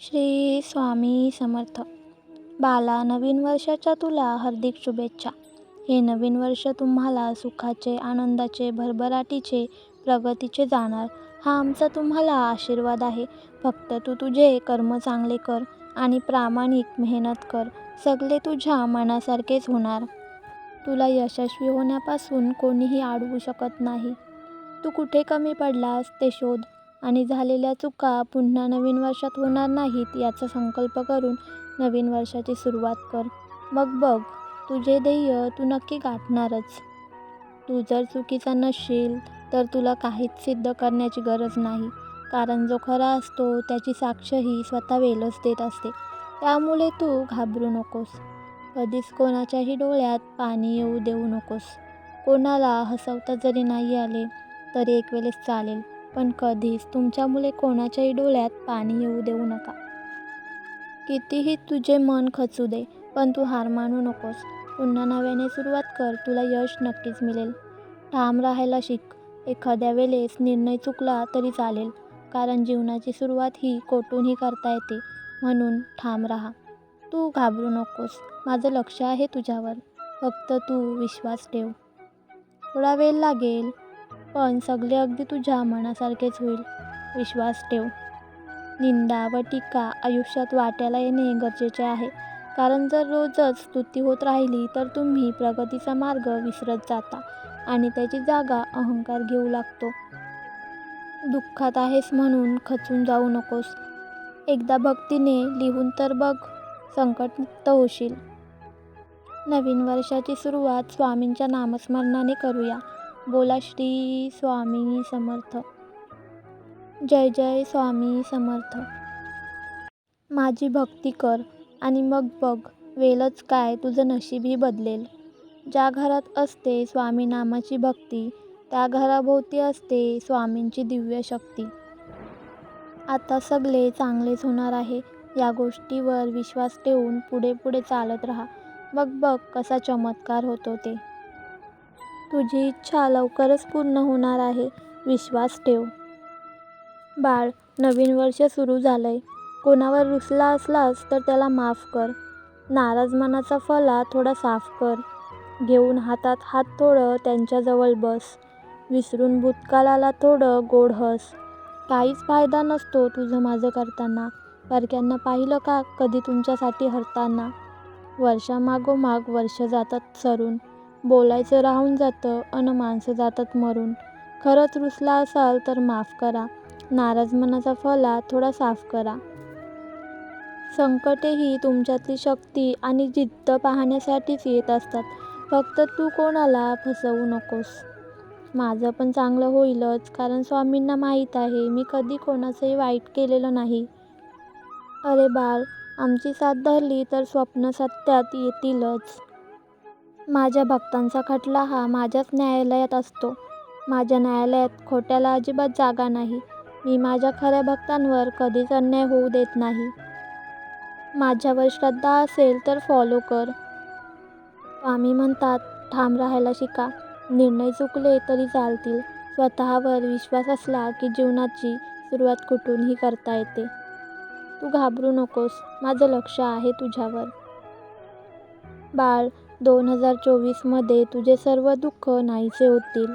श्री स्वामी समर्थ. बाला नवीन वर्षाच्या तुला हार्दिक शुभेच्छा. हे नवीन वर्ष तुम्हाला सुखाचे आनंदाचे भरभराटीचे प्रगतीचे जाणार. हा आमचा तुम्हाला आशीर्वाद आहे. फक्त तू तुझे कर्म चांगले कर आणि प्रामाणिक मेहनत कर. सगळे तुझ्या मनासारखेच होणार. तुला यशस्वी होण्यापासून कोणीही अडवू शकत नाही. तू कुठे कमी पडलास ते शोध. आणि झालेल्या चुका पुन्हा नवीन वर्षात होणार नाहीत याचा संकल्प करून नवीन वर्षाची सुरुवात कर. मग बघ तुझे ध्येय तू नक्की गाठणारच. तू जर चुकीचा नसशील तर तुला काहीच सिद्ध करण्याची गरज नाही. कारण जो खरा असतो त्याची साक्षही स्वतः वेलच देत असते. त्यामुळे तू घाबरू नकोस. कधीच कोणाच्याही डोळ्यात पाणी येऊ देऊ नकोस. कोणाला हसवता जरी नाही आले तरी एक वेळेस चालेल. पण कधीच तुमच्या मुले कोणाच्याही डोळ्यात पाणी येऊ देऊ नका. कितीही तुझे मन खचू दे पण तू हार मानू नकोस. पुन्हा नव्याने सुरुवात कर तुला यश नक्कीच मिळेल. ठाम राहायला शिक. एखाद्या वेळेस निर्णय चुकला तरी चालेल कारण जीवनाची सुरुवात ही कोठूनही करता येते. म्हणून ठाम राहा. तू घाबरू नकोस. माझं लक्ष आहे तुझ्यावर. फक्त तू विश्वास ठेव. थोडा वेळ लागेल. पण सगळे अगदी तुझ्या मनासारखेच होईल. विश्वास ठेव. निंदा व टीका आयुष्यात वाट्याला येणे गरजेचे आहे. कारण जर रोजच स्तुती होत राहिली तर तुम्ही प्रगतीचा मार्ग विसरत जाता आणि त्याची जागा अहंकार घेऊ लागतो. दुःखात आहेस म्हणून खचून जाऊ नकोस. एकदा भक्तीने लिहून तर बघ संकटमुक्त होशील. नवीन वर्षाची सुरुवात स्वामींच्या नामस्मरणाने करूया. बोला श्री स्वामी समर्थ. जय जय स्वामी समर्थ. माझी भक्ती कर आणि मग बघ वेलच काय तुझं नशीबही बदलेल. ज्या घरात असते स्वामी नामाची भक्ती त्या घराभोवती असते स्वामींची दिव्य शक्ती. आता सगळे चांगलेच होणार आहे या गोष्टीवर विश्वास ठेवून पुढे पुढे चालत राहा. मग बघ कसा चमत्कार होतो ते. तुझी इच्छा लवकरच पूर्ण होणार आहे. विश्वास ठेव. बाळ नवीन वर्ष सुरू झालंय. कोणावर रुसला असलास तर त्याला माफ कर. नाराज मनाचा फला थोडा साफ कर. घेऊन हातात हात थोडं त्यांच्याजवळ बस. विसरून भूतकाळाला थोडं गोड हस. काहीच फायदा नसतो तुझं माझं करताना. परक्यांना पाहिलं का कधी तुमच्यासाठी हरताना? वर्षामागोमाग वर्ष जातात सरून. बोलायचं राहून जातं अन माणसं जातात मरून. खरंच रुसला असाल तर माफ करा. नाराज मनाचा फला थोडा साफ करा. संकटेही तुमच्यातली शक्ती आणि जिद्द पाहण्यासाठीच येत असतात. फक्त तू कोणाला फसवू नकोस. माझं पण चांगलं होईलच कारण स्वामींना माहीत आहे मी कधी कोणाचंही वाईट केलेलं नाही. अरे बाळ आमची साथ धरली तर स्वप्न सत्यात येतीलच. माझ्या भक्तांचा खटला हा माझ्याच न्यायालयात असतो. माझ्या न्यायालयात खोट्याला अजिबात जागा नाही. मी माझ्या खऱ्या भक्तांवर कधीच अन्याय होऊ देत नाही. माझ्यावर श्रद्धा असेल तर फॉलो कर. स्वामी म्हणतात ठाम राहायला शिका. निर्णय चुकले तरी चालतील. स्वतःवर विश्वास असला की जीवनाची सुरुवात कुठूनही करता येते. तू घाबरू नकोस. माझं लक्ष आहे तुझ्यावर. बाळ दोन हजार चोवीसमध्ये तुझे सर्व दुःख नाहीसे होतील.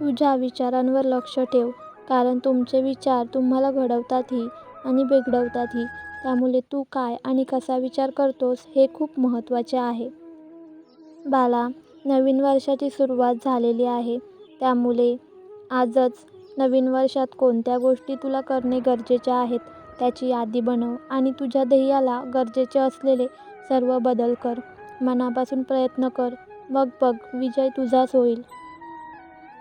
तुझ्या विचारांवर लक्ष ठेव कारण तुमचे विचार तुम्हाला घडवतातही आणि बिघडवतातही त्यामुळे तू काय आणि कसा विचार करतोस हे खूप महत्त्वाचे आहे. बाला नवीन वर्षाची सुरुवात झालेली आहे. त्यामुळे आजच नवीन वर्षात कोणत्या गोष्टी तुला करणे गरजेचे आहेत त्याची यादी बनव आणि तुझ्या ध्येयाला गरजेचे असलेले सर्व बदल कर. मनापासून प्रयत्न कर. मग बघ विजय तुझाच होईल.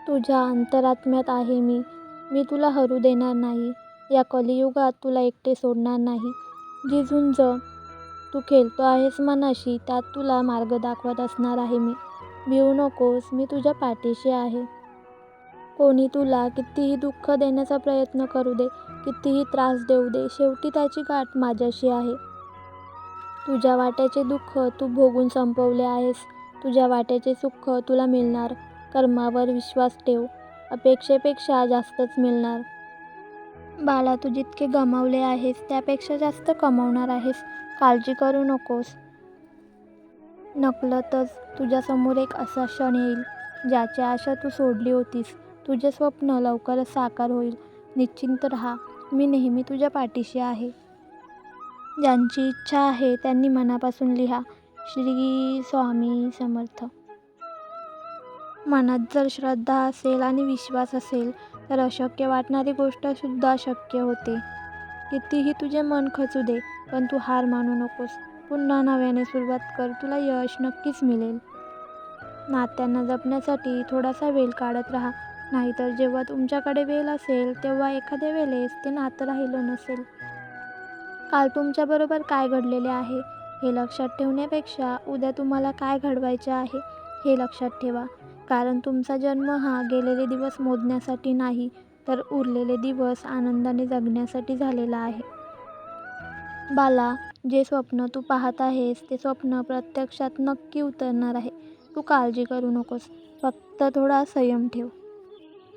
तुझ्या अंतरात्म्यात आहे मी. मी तुला हरू देणार नाही. या कलियुगात तुला एकटे सोडणार नाही. जी झुंज तू खेळतो आहेस मनाशी त्यात तुला मार्ग दाखवत असणार आहे मी. भिवू नकोस मी तुझ्या पाठीशी आहे. कोणी तुला कितीही दुःख देण्याचा प्रयत्न करू दे कितीही त्रास देऊ दे शेवटी त्याची गाठ माझ्याशी आहे. तुझ्या वाट्याचे दुःख तू भोगून संपवले आहेस. तुझ्या वाट्याचे सुख तुला मिळणार. कर्मावर विश्वास ठेव. अपेक्षेपेक्षा जास्तच मिळणार. बाला तू जितके गमावले आहेस त्यापेक्षा जास्त कमावणार आहेस. काळजी करू नकोस. नकलतच तुझ्यासमोर एक असा क्षण येईल ज्याची आशा तू सोडली होतीस. तुझे स्वप्न लवकरच साकार होईल. निश्चिंत रहा. मी नेहमी तुझ्या पाठीशी आहे. ज्यांची इच्छा आहे त्यांनी मनापासून लिहा. श्री स्वामी समर्थ. मनात जर श्रद्धा असेल आणि विश्वास असेल तर अशक्य वाटणारी गोष्टसुद्धा शक्य होते. कितीही तुझे मन खचू दे पण तू हार मानू नकोस. पुन्हा नव्याने सुरुवात कर तुला यश नक्कीच मिळेल. नात्यांना जपण्यासाठी थोडासा वेळ काढत राहा. नाहीतर जेव्हा तुमच्याकडे वेळ असेल तेव्हा एखाद्या वेळेस ते नातं राहिलं नसेल. काल तुमच्याबरोबर काय घडलेले आहे हे लक्षात ठेवण्यापेक्षा उद्या तुम्हाला काय घडवायचे आहे हे लक्षात ठेवा. कारण तुमचा जन्म हा गेलेले दिवस मोजण्यासाठी नाही तर उरलेले दिवस आनंदाने जगण्यासाठी झालेला आहे. बाला जे स्वप्न तू पाहत आहेस ते स्वप्न प्रत्यक्षात नक्की उतरणार आहे. तू काळजी करू नकोस फक्त थोडा संयम ठेव.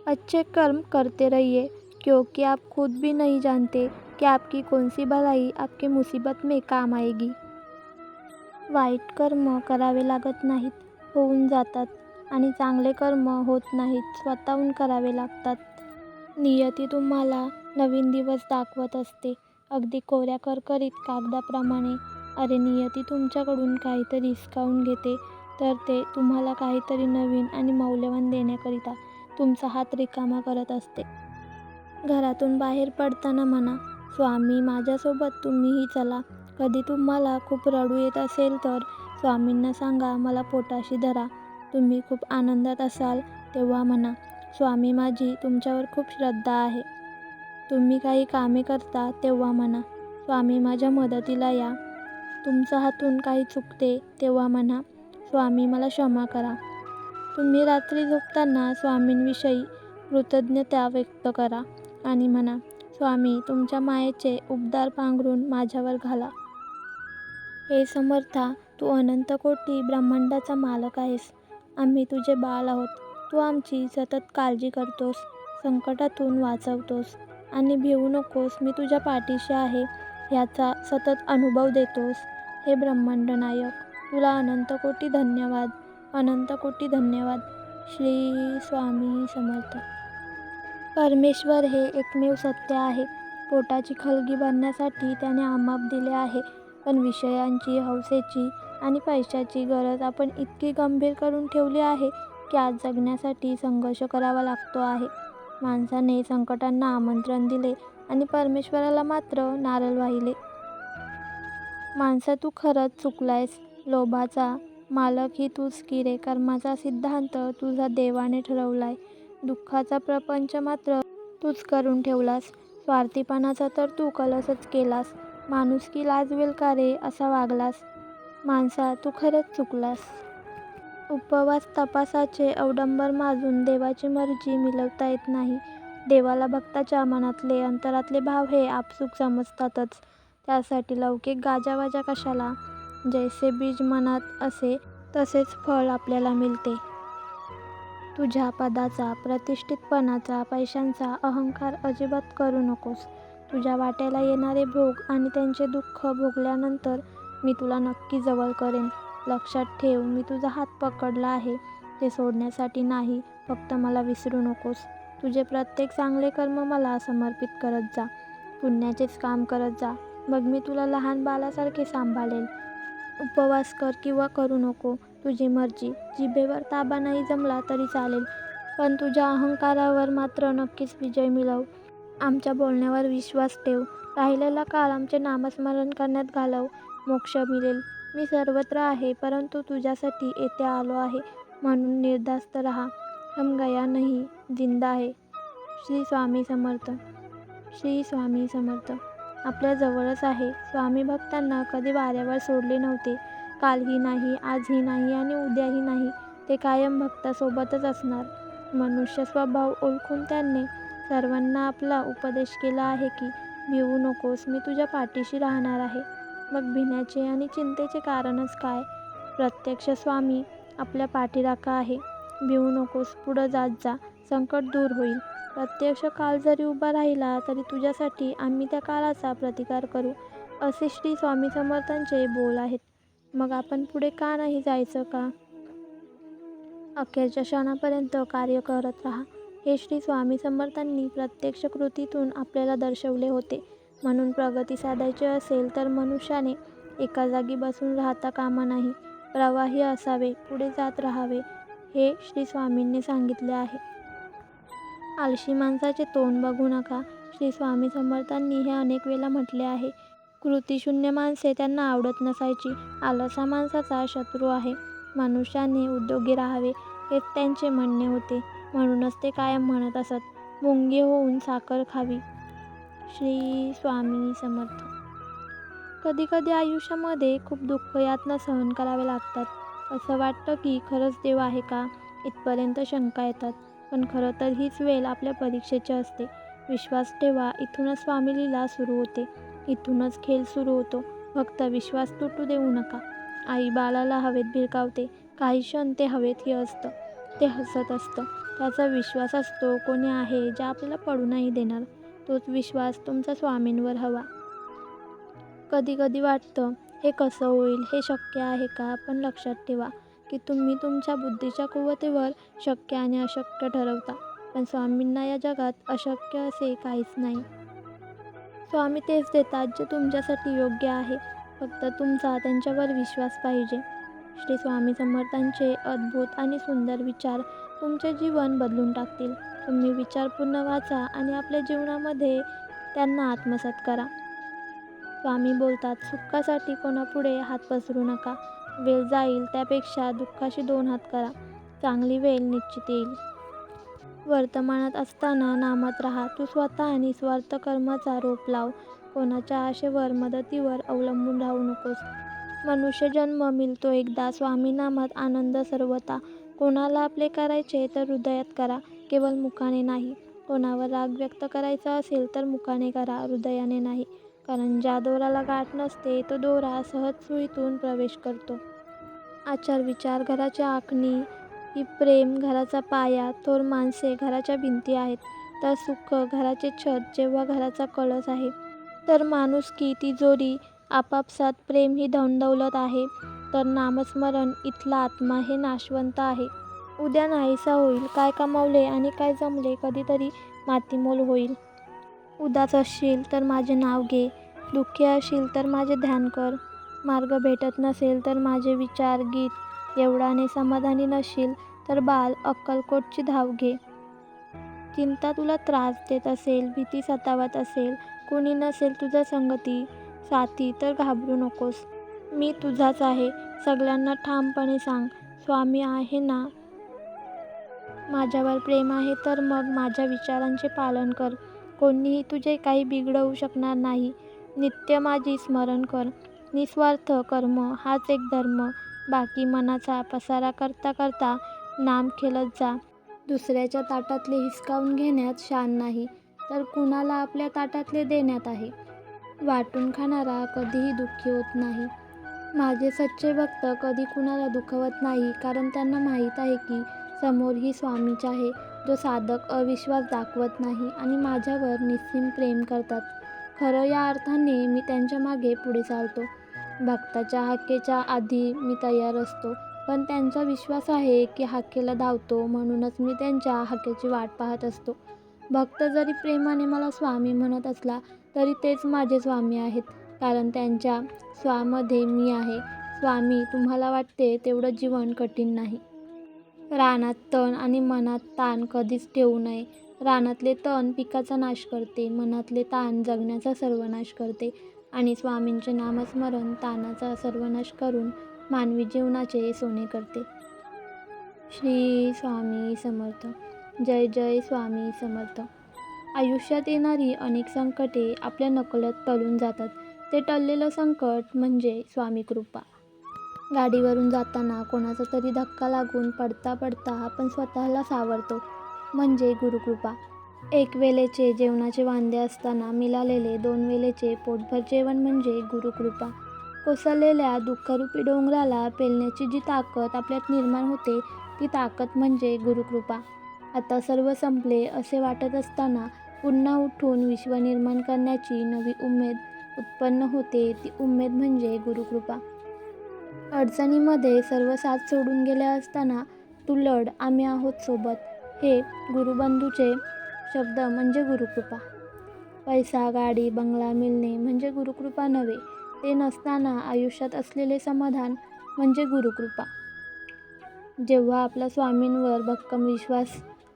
अच्छे कर्म करते रहिए क्योंकि आप खुद भी नहीं जानते कि आपकी कौन सी भलाई आपके मुसीबत में काम आएगी। वाईट कर्म करावे लागत नाहीत होऊन जातात आणि चांगले कर्म होत नाहीत स्वतःहून करावे लागतात. नियती तुम्हाला नवीन दिवस दाखवत असते. अगदी कोऱ्या करकरीत कागदाप्रमाणे. अरे नियती तुमच्याकडून काहीतरी हिसकावून घेते तर ते तुम्हाला काहीतरी नवीन आणि मौल्यवान देण्याकरिता तुमचा हात रिकामा करत असते. घरातून बाहेर पडताना म्हणा स्वामी माझ्यासोबत तुम्हीही चला. कधी तुम्हाला खूप रडू येत असेल तर स्वामींना सांगा मला पोटाशी धरा. तुम्ही खूप आनंदात असाल तेव्हा म्हणा. स्वामी माझी तुमच्यावर खूप श्रद्धा आहे. तुम्ही काही कामे करता तेव्हा म्हणा. स्वामी माझ्या मदतीला या. तुमच्या हातून काही चुकते तेव्हा म्हणा. स्वामी मला क्षमा करा. तुम्ही रात्री झोपताना स्वामींविषयी कृतज्ञता व्यक्त करा आणि म्हणा. स्वामी तुमच्या मायेचे उबदार पांघरून माझ्यावर घाला. हे समर्था तू अनंत कोटी ब्रह्मांडाचा मालक आहेस. आम्ही तुझे बाळ आहोत. तू आमची सतत काळजी करतोस संकटातून वाचवतोस आणि भिवू नकोस. मी तुझ्या पाठीशी आहे याचा सतत अनुभव देतोस. हे ब्रह्मांड नायक तुला अनंत कोटी धन्यवाद अनंत कोटी धन्यवाद. श्री स्वामी समर्थ. परमेश्वर हे एकमेव सत्य आहे. पोटाची खलगी भरण्यासाठी त्याने आमाप दिले आहे. पण विषयांची हौसेची आणि पैशाची गरज आपण इतकी गंभीर करून ठेवली आहे की आज जगण्यासाठी संघर्ष करावा लागतो आहे. माणसाने संकटांना आमंत्रण दिले आणि परमेश्वराला मात्र नारळ वाहिले. माणसा तू खरंच चुकलायस. लोभाचा मालक ही तूच की रे. कर्माचा सिद्धांत तुझा देवाने ठरवलाय. दुःखाचा प्रपंच मात्र तूच करून ठेवलास. स्वार्थीपणाचा तर तू कलसच केलास. माणुसकी लाजवेल का रे असा वागलास? माणसा तू खरंच चुकलास. उपवास तपासाचे अवडंबर माजून देवाची मर्जी मिळवता येत नाही. देवाला भक्ताच्या मनातले अंतरातले भाव हे आपसूक समजतातच. त्यासाठी लौकिक गाजावाजा कशाला? जैसे बीज मनात असे तसेच फळ आपल्याला मिळते. तुझ्या पदाचा प्रतिष्ठितपणाचा पैशांचा अहंकार अजिबात करू नकोस. तुझ्या वाट्याला येणारे भोग आणि त्यांचे दुःख भोगल्यानंतर मी तुला नक्की जवळ करेन. लक्षात ठेव मी तुझा हात पकडला आहे. ते सोडण्यासाठी नाही फक्त मला विसरू नकोस. तुझे प्रत्येक चांगले कर्म मला समर्पित करत जा. पुण्याचेच काम करत जा. मग मी तुला लहान बालासारखे सांभाळेल उपवास कर किंवा करू नको. तुझी मर्जी. जिभेवर ताबा नाही जमला तरी चालेल पण तुझ्या अहंकारावर मात्र नक्कीच विजय मिळव. आमच्या बोलण्यावर विश्वास ठेव. राहिलेला काळ आमचे नामस्मरण करण्यात घालव. मोक्ष मिळेल. मी सर्वत्र आहे परंतु तुझ्यासाठी येथे आलो आहे. म्हणून निर्धास्त राहा. हम गया नाही जिंदा आहे. श्री स्वामी समर्थ. श्री स्वामी समर्थ. आपल्या जवळच आहे. स्वामी भक्तांना कधी वाऱ्यावर सोडले नव्हते. कालही नाही आजही नाही आणि उद्याही नाही. ते कायम भक्तासोबतच असणार. मनुष्य स्वभाव ओळखून त्यांनी सर्वांना आपला उपदेश केला आहे की भिवू नकोस मी तुझ्या पाठीशी राहणार आहे. मग भिण्याचे आणि चिंतेचे कारणच काय? प्रत्यक्ष स्वामी आपल्या पाठीराखा आहे. भिवू नकोस पुढं जात जा. संकट दूर होईल. प्रत्यक्ष काळ जरी उभा राहिला तरी तुझ्यासाठी आम्ही त्या काळाचा प्रतिकार करू असे श्री स्वामी समर्थांचे बोल आहेत. मग आपण पुढे का नाही जायचं का? अखेरच्या क्षणापर्यंत कार्य करत राहा. हे श्री स्वामी समर्थांनी प्रत्यक्ष कृतीतून आपल्याला दर्शवले होते. म्हणून प्रगती साधायची असेल तर मनुष्याने एका जागी बसून राहता कामा नाही. प्रवाही असावे पुढे जात राहावे हे श्री स्वामींनी सांगितले आहे. आळशी माणसाचे तोंड बघू नका. श्री स्वामी समर्थांनी हे अनेक वेळा म्हटले आहे. कृतीशून्य माणसे त्यांना आवडत नसायची. आलसा माणसाचा शत्रू आहे. मनुष्याने उद्योगी राहावे हेच त्यांचे म्हणणे होते. म्हणूनच ते कायम म्हणत असत मुंगी होऊन साखर खावी. श्री स्वामी समर्थ. कधी कधी आयुष्यामध्ये खूप दुःख यातना सहन करावे लागतात. असं वाटतं की खरंच देव आहे का? इथपर्यंत शंका येतात. पण खरं तर हीच वेळ आपल्या परीक्षेची असते. विश्वास ठेवा इथूनच स्वामीलीला सुरू होते. इथूनच खेळ सुरू होतो. फक्त विश्वास तुटू देऊ नका. आई बाळाला हवेत भिरकावते. काही क्षण ते हवेत हे असतं. ते हसत असतं. त्याचा विश्वास असतो कोणी आहे जे आपल्याला पडू नाही देणार. तोच विश्वास तुमचा स्वामींवर हवा. कधी कधी वाटतं हे कसं होईल? हे शक्य आहे का? पण लक्षात ठेवा की तुम्ही तुमच्या बुद्धीच्या कुवतेवर शक्य आणि अशक्य ठरवता. पण स्वामींना या जगात अशक्य असे काहीच नाही. स्वामी तेच देतात जे तुमच्यासाठी योग्य आहे. फक्त तुमचा त्यांच्यावर विश्वास पाहिजे. श्री स्वामी समर्थांचे अद्भुत आणि सुंदर विचार तुमचे जीवन बदलून टाकतील. तुम्ही विचार पूर्ण वाचा आणि आपल्या जीवनामध्ये त्यांना आत्मसात करा. स्वामी बोलतात सुखासाठी कोणापुढे हात पसरू नका. वेळ जाईल त्यापेक्षा दुःखाशी दोन हात करा. चांगली वेळ निश्चित येईल. वर्तमानात असताना नामात राहा. तू स्वतः आणि स्वार्थ कर्माचा रोप लाव. कोणाच्या आशेवर मदतीवर अवलंबून राहू नकोस. मनुष्य जन्म मिळतो एकदा. स्वामीनामात आनंद सर्वता कोणाला आपले करायचे तर हृदयात करा. केवळ मुखाने नाही. कोणावर राग व्यक्त करायचा असेल तर मुखाने करा. हृदयाने नाही. कारण ज्या दोराला गाठ नसते तो दोरा सहज सुईतून प्रवेश करतो. आचार विचार घराची आखणी की प्रेम घराचा पाया थोर माणसे घराच्या भिंती आहेत. तर सुख घराचे छत जेव्हा घराचा कळस आहे. तर माणुसकी तिजोरी आपापसात प्रेम ही धनदौलत आहे. तर नामस्मरण इथला आत्मा हे नाशवंत आहे. उद्या नाहीसा होईल काय कमावले आणि काय जमले कधीतरी मातीमोल होईल. उदास असशील तर माझे नाव घे दुःखी असशील तर माझे ध्यान कर. मार्ग भेटत नसेल तर माझे विचार गीत एवढाने समाधानी नसशील तर बाल अक्कलकोटची धाव घे. चिंता तुला त्रास देत असेल भीती सतावत असेल कोणी नसेल तुझा संगती साथी तर घाबरू नकोस. मी तुझाच आहे सगळ्यांना ठामपणे सांग स्वामी आहे ना? माझ्यावर प्रेम आहे तर मग माझ्या विचारांचे पालन कर. कोणीही तुझे काही बिघडवू शकणार नाही. नित्य माझी स्मरण कर. निस्वार्थ कर्म हाच एक धर्म. बाकी मनाचा पसारा करता करता नाम खेळत जा. दुसऱ्याच्या ताटातले हिसकावून घेण्यात शान नाही तर कुणाला आपल्या ताटातले देण्यात आहे? वाटून खाणारा कधीही दुःखी होत नाही. माझे सच्चे भक्त कधी कुणाला दुखवत नाही कारण त्यांना माहीत आहे की समोरही स्वामीच आहे जो साधक अविश्वास दाखवत नाही आणि माझ्यावर निस्सीम प्रेम करतात. खरं या अर्थाने मी त्यांच्या मागे पुढे चालतो. भक्ताच्या हाकेच्या आधी मी तयार असतो. पण त्यांचा विश्वास आहे की हाकेला धावतो म्हणूनच मी त्यांच्या हाकेची वाट पाहत असतो. भक्त जरी प्रेमाने मला स्वामी म्हणत असला तरी तेच माझे स्वामी आहेत. कारण त्यांच्या स्वामध्ये मी आहे. स्वामी तुम्हाला वाटते तेवढं जीवन कठीण नाही. रानात तण आणि मनात ताण कधीच ठेवू नये. रानातले तण पिकाचा नाश करते मनातले ताण जगण्याचा सर्वनाश करते आणि स्वामींचे नामस्मरण ताणाचा सर्वनाश करून मानवी जीवनाचे सोने करते. श्री स्वामी समर्थ. जय जय स्वामी समर्थ. आयुष्यात येणारी अनेक संकटे आपल्या नकलत टळून जातात. ते टळलेलं संकट म्हणजे स्वामी कृपा. गाडीवरून जाताना कोणाचा तरी धक्का लागून पडता पडता आपण स्वतःला सावरतो. म्हणजे गुरुकृपा. एक वेळेचे जेवणाचे वांदे असताना मिळालेले दोन वेळेचे पोटभर जेवण म्हणजे गुरुकृपा. कोसळलेल्या दुःखरूपी डोंगराला पेलण्याची जी ताकद आपल्यात निर्माण होते ती ताकद म्हणजे गुरुकृपा. आता सर्व संपले असे वाटत असताना पुन्हा उठून विश्व निर्माण करण्याची नवी उमेद उत्पन्न होते ती उमेद म्हणजे गुरुकृपा. अडचणीमध्ये सर्व साथ सोडून गेले असताना तू लढ आम्ही आहोत सोबत. हे गुरुबंधूचे शब्द म्हणजे गुरुकृपा. पैसा गाडी बंगला मिळणे म्हणजे गुरुकृपा नव्हे ते नसताना आयुष्यात असलेले समाधान म्हणजे गुरुकृपा. जेव्हा आपला स्वामींवर भक्कम विश्वास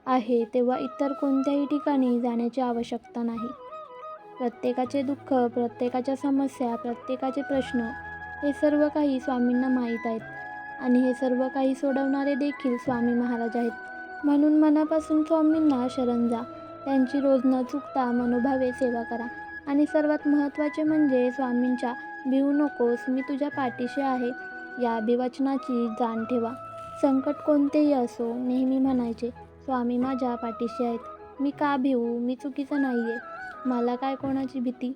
आहे तेव्हा इतर कोणत्याही ठिकाणी जाण्याची आवश्यकता नाही. प्रत्येकाचे दुःख प्रत्येकाच्या समस्या प्रत्येकाचे प्रश्न हे सर्व काही स्वामींना माहीत आहेत. आणि हे सर्व काही सोडवणारे देखील स्वामी महाराज आहेत. म्हणून मनापासून स्वामींना शरण जा. त्यांची रोज न चुकता मनोभावे सेवा करा. आणि सर्वात महत्त्वाचे म्हणजे स्वामींच्या भिवू नकोस मी तुझ्या पाठीशी आहे. या अभिवचनाची जाण ठेवा. संकट कोणतेही असो नेहमी म्हणायचे स्वामी माझ्या पाठीशी आहेत. मी का भिवू? मी चुकीचं नाही आहे मला काय कोणाची भीती?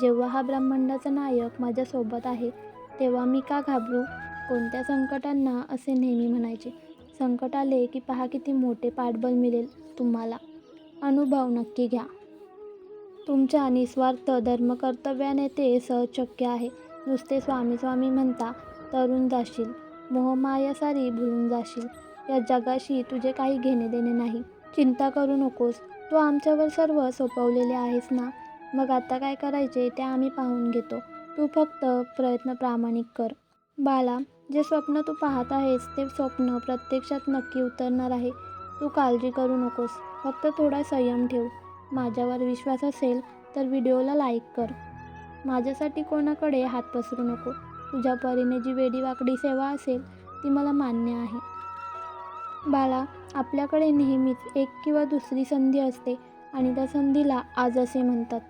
जेव्हा हा ब्रह्मांडाचा नायक माझ्यासोबत आहे तेव्हा मी का घाबरू? कोणत्या संकटांना? असे नेहमी म्हणायचे. संकट आले की पहा किती मोठे पाठबळ मिळेल तुम्हाला. अनुभव नक्की घ्या. तुमच्या निस्वार्थ धर्मकर्तव्याने ते सहज शक्य आहे. नुसते स्वामी स्वामी म्हणता तरुण जाशील मोहमाया सारी भुलून जाशील. या जगाशी तुझे काही घेणे देणे नाही. चिंता करू नकोस. तू आमच्यावर सर्व सोपवलेले आहेस ना? मग आता काय करायचे ते आम्ही पाहून घेतो. तू फक्त प्रयत्न प्रामाणिक कर. बाला जे स्वप्न तू पाहत आहेस ते स्वप्न प्रत्यक्षात नक्की उतरणार आहे. तू काळजी करू नकोस. फक्त थोडा संयम ठेव. माझ्यावर विश्वास असेल तर व्हिडिओला लाईक कर. माझ्यासाठी कोणाकडे हात पसरू नको. तुझ्या परीने जी वेडीवाकडी सेवा असेल ती मला मान्य आहे. बाळा आपल्याकडे नेहमीच एक किंवा दुसरी संधी असते आणि त्या संधीला आज असे म्हणतात.